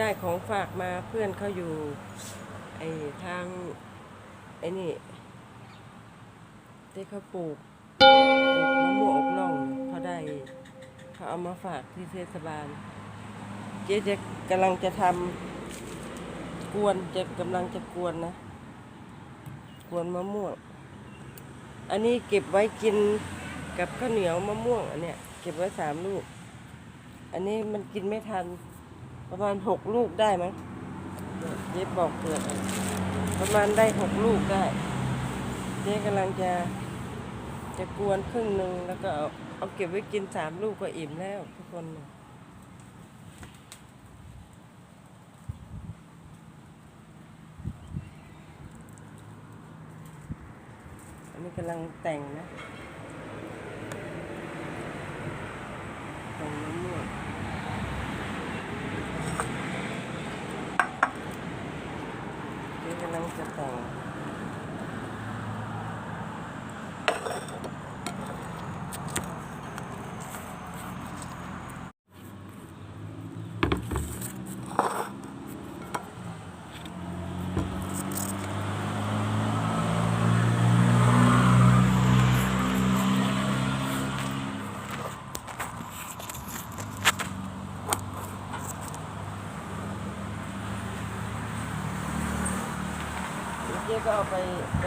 ได้ของฝากมาเพื่อนเขาอยู่ไอ้ทางไอ้นี่ที่เขาปลูกปลูกมะม่วงอกล่องเขาได้เขาเอามาฝากที่เทศบาล เจ๊จะกำลังจะทำกวนจะกำลังจะกวนนะ กวนมะม่วง อันนี้เก็บไว้กินกับข้าวเหนียวมะม่วงอันเนี้ยเก็บไว้สามลูก อันนี้มันกินไม่ทัน ประมาณหกลูกได้มั้งเยเจ๊บอกเปลือกประมาณได้หกลูกได้ เจ๊กำลังจะจะกวนครึ่งหนึ่งแล้วก็เอาเอาเก็บไว้กินสามลูกก็อิ่มแล้วทุกคนอันนี้กำลังแต่งนะแต่งมะม่วง เจ๊กำลั เจ๊ก็เอาไปไป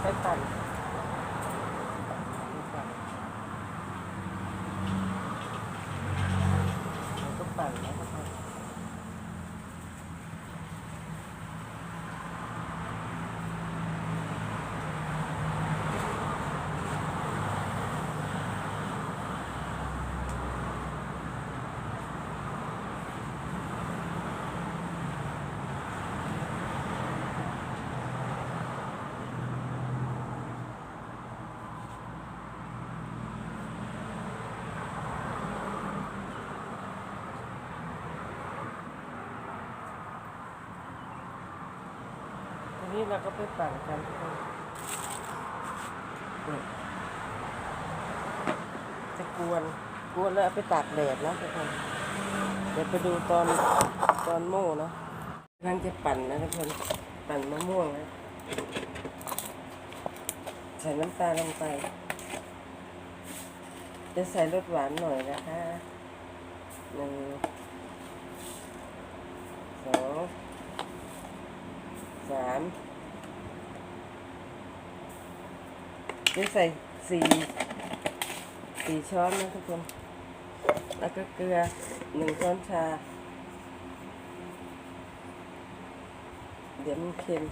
ไปปั่นไปปั่นแล้วก็ปั่นแล้วก็ปั่นที นี้เราก็ไปปั่นกันจะกวนกวนแล้วเอาไปตากแดดนะทุกคนเดี๋ยวไปดูตอนตอนโม่นะกำลังจะปั่นนะทุกคนปั่นมะม่วงนะใส่น้ำตาลลงไป จะใส่รสหวานหน่อยนะคะหนึ่งสองสามจะใส่สี่สี่ช้อนนะทุกคน แล้วก็เกลือหนึ่งช้อนชา เดี๋ยวมันเค็ม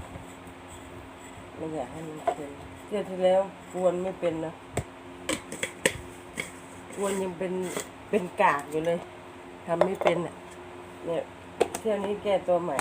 ไม่อยากให้มันเค็มเที่ยวที่แล้วกวนไม่เป็นนะกวนยังเป็นเป็นกากอยู่เลยทำไม่เป็นอะเนี่ยเที่ยวนี้แก้ตัวใหม่